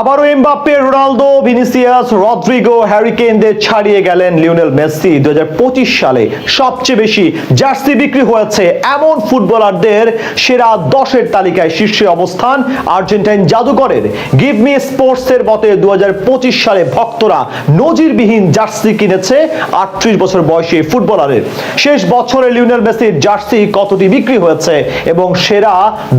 আবারও Mbappe, Ronaldo, Vinicius, Rodrygo হ্যারিকেনদের ছাড়িয়ে গেলেন লিওনেল মেসি। দু সালে সবচেয়ে বেশি জার্সি বিক্রি হয়েছে এমন ফুটবলারদের সেরা দশের তালিকায় শীর্ষে অবস্থান আর্জেন্টাইন জাদুকরের গিভ মি স্পোর্টসের মতে দু সালে ভক্তরা নজিরবিহীন জার্সি কিনেছে আটত্রিশ বছর বয়সী ফুটবলারের। শেষ বছরে লিওনেল মেসির জার্সি কতটি বিক্রি হয়েছে এবং সেরা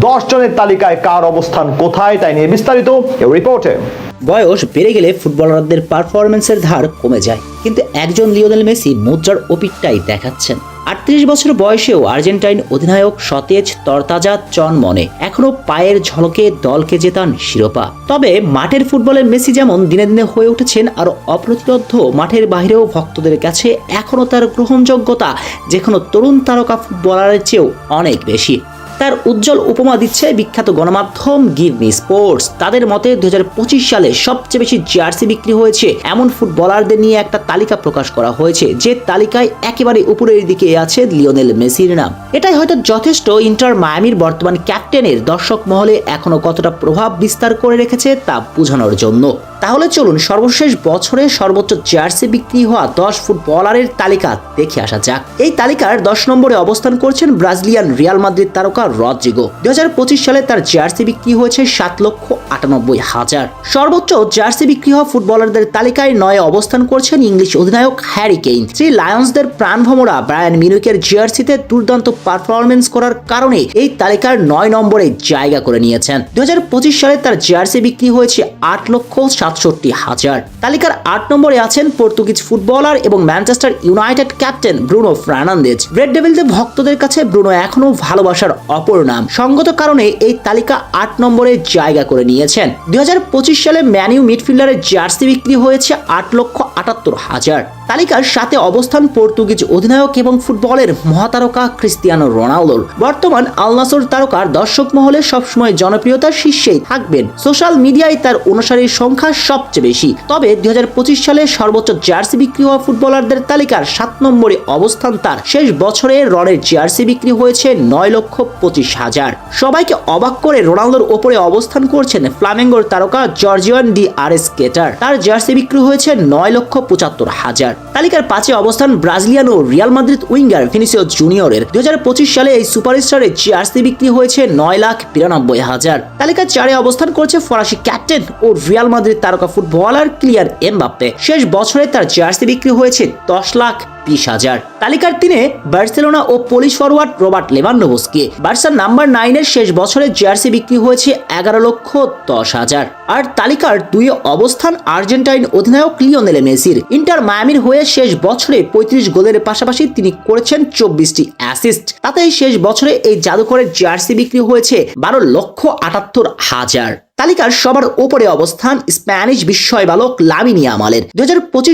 দশ জনের তালিকায় কার অবস্থান কোথায় তাই নিয়ে বিস্তারিত এই রিপোর্টে বয়স বেড়ে গেলে ফুটবলারদের পারফরমেন্সের ধার কমে যায়। কিন্তু একজন লিওনেল মেসি মুদ্রার অপিকটাই দেখাচ্ছেন। আটত্রিশ বছর বয়সেও আর্জেন্টাইন অধিনায়ক সতেজ তরতাজা চন মনে। এখনও পায়ের ঝলকে দলকে জেতান শিরোপা। তবে মাঠের ফুটবলের মেসি যেমন দিনে দিনে হয়ে উঠেছেন আরও অপ্রতিরোধ্য মাঠের বাইরেও ভক্তদের কাছে এখনও তার গ্রহণযোগ্যতা যে কোনো তরুণ তারকা ফুটবলারের চেয়েও অনেক বেশি। তার উজ্জ্বল উপমা দিচ্ছে বিখ্যাত গণমাধ্যম মি স্পোর্টস। তাদের মতে দু হাজার পঁচিশ সালে সবচেয়ে বেশি জার্সি বিক্রি হয়েছে এমন ফুটবলারদের নিয়ে একটা তালিকা প্রকাশ করা হয়েছে, যে তালিকায় একেবারে উপরের দিকে আছে লিওনেল মেসির নাম। এটাই হয়তো যথেষ্ট, ইন্টার মায়ামির বর্তমান ক্যাপ্টেনের দর্শক মহলে এখনও কতটা প্রভাব বিস্তার করে রেখেছে তা বোঝানোর জন্য। তাহলে চলুন সর্বশেষ বছরে সর্বোচ্চ জার্সি বিক্রি হওয়া দশ ফুটবলারের তালিকা দেখে আসা যাক। এই তালিকার দশ নম্বরে অবস্থান করছেন ব্রাজিলিয়ান রিয়াল মাদ্রিদ তারকা রদ্রিগো। দু হাজার পঁচিশ সালে তার জার্সি বিক্রি হয়েছে সাত লক্ষ আটানব্বই হাজার। সর্বোচ্চ জার্সি বিক্রি হওয়া ফুটবলারদের তালিকায় নয় অবস্থান করছেন ইংলিশ অধিনায়ক হ্যারি কেইন। শ্রী লায়ন্সদের প্রাণভমরা ব্রায়ান মিনুকের জার্সিতে দুর্দান্ত পারফরমেন্স করার কারণে এই তালিকার নয় নম্বরে জায়গা করে নিয়েছেন। দুই হাজার পঁচিশ সালে তার জার্সি বিক্রি হয়েছে আট লক্ষ সাতষট্টি হাজার। তালিকার আট নম্বরে আছেন পর্তুগিজ ফুটবলার এবং Manchester United captain Bruno Fernandes. Red ডেভিলদের ভক্তদের কাছে ব্রুনো এখনও ভালোবাসার অপর নাম। সঙ্গত কারণে এই তালিকা আট নম্বরে জায়গা করে নিয়েছেন। দুই হাজার পঁচিশ সালে ম্যানিউ মিডফিল্ডারের জার্সি বিক্রি হয়েছে আট লক্ষ আটাত্তর হাজার। তালিকার সাথে অবস্থান পর্তুগিজ অধিনায়ক এবং ফুটবলের মহাতারকা ক্রিস্তিয়ানো রোনালদোর বর্তমান আলনাসর তারকার দর্শক মহলে সবসময় জনপ্রিয়তার শীর্ষেই থাকবেন। সোশ্যাল মিডিয়ায় তার অনুসারীর সংখ্যা সবচেয়ে বেশি। তবে দুই হাজার পঁচিশ সালে সর্বোচ্চ জার্সি বিক্রি হওয়া ফুটবলারদের তালিকার সাত নম্বরে অবস্থান তার। শেষ বছরে রনের জার্সি বিক্রি হয়েছে নয় লক্ষ পঁচিশ হাজার। সবাইকে অবাক করে রোনালদোর ওপরে অবস্থান করছেন ফ্লামেঙ্গোর তারকা জর্জিয়ান ডি আর এস কেটার। তার জার্সি বিক্রি হয়েছে নয় লক্ষ পঁচাত্তর হাজার। তালিকার পাঁচে অবস্থান ব্রাজিলিয়ান ও রিয়াল মাদ্রিদ উইঙ্গার ফিনিসিও জুনিয়রের। দুই হাজার পঁচিশ সালে এই সুপারস্টারের জার্সি বিক্রি হয়েছে নয় লাখ বিরানব্বই হাজার। তালিকার চারে অবস্থান করছে ফরাসি ক্যাপ্টেন ও রিয়াল মাদ্রিদ তারকা ফুটবলার ক্লিয়ার এমবাপ্পে। শেষ বছরে তার জার্সি বিক্রি হয়েছে দশ লাখ বিশ হাজার। তালিকার তিনে বার্সেলোনা ও পুলিশ ফরওয়ার্ড রবার্ট লেভানডোভস্কি। বার্সার নাম্বার নাইনের শেষ বছরে জার্সি বিক্রি হয়েছে এগারো লক্ষ দশ হাজার। আর তালিকার দুই অবস্থান আর্জেন্টাইন অধিনায়ক লিওনেল মেসির। ইন্টার মায়ামির হয়ে শেষ বছরে পঁয়ত্রিশ গোলের পাশাপাশি তিনি করেছেন চব্বিশটি অ্যাসিস্ট। তাতে শেষ বছরে এই জাদুকরের জার্সি বিক্রি হয়েছে বারো লক্ষ আটাত্তর হাজার। তালিকার সবার উপরে অবস্থান স্প্যানিশ বিস্ময় বালক লামিনি আমালের দু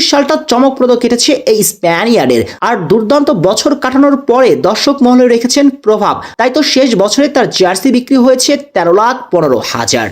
সালটা চমকপ্রদ কেটেছে এই স্প্যানিয়ার্ডের আর দুর্দান্ত বছর কাটানোর পরে দর্শক মহলে রেখেছেন প্রভাব। তাই তো শেষ বছরে তার জার্সি বিক্রি হয়েছে তেরো লাখ পনেরো হাজার।